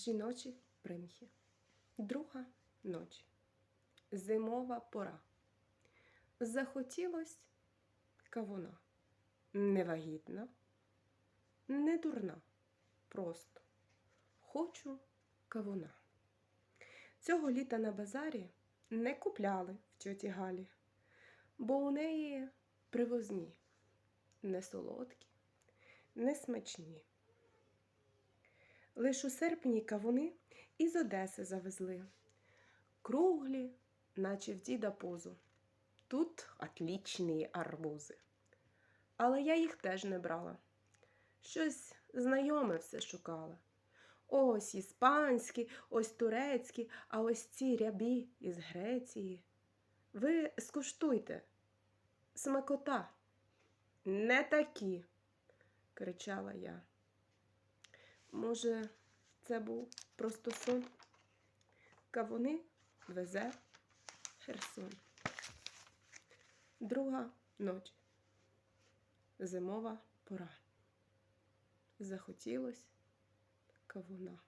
Жіночі примхи. Друга ночі. Зимова пора. Захотілось кавуна. Не вагітна, не дурна. Просто хочу кавуна. Цього літа на базарі не купляли в тьоті Галі, бо у неї привозні, не солодкі, не смачні. Лиш у серпні кавуни із Одеси завезли. Круглі, наче в діда позу. Тут отлічні арбузи. Але я їх теж не брала. Щось знайоме все шукала. Ось іспанські, ось турецькі, а ось ці рябі із Греції. Ви скуштуйте. Смакота. Не такі, кричала я. Може, це був просто сон? Кавуни везе Херсон. Друга ночь. Зимова пора. Захотілось кавуна.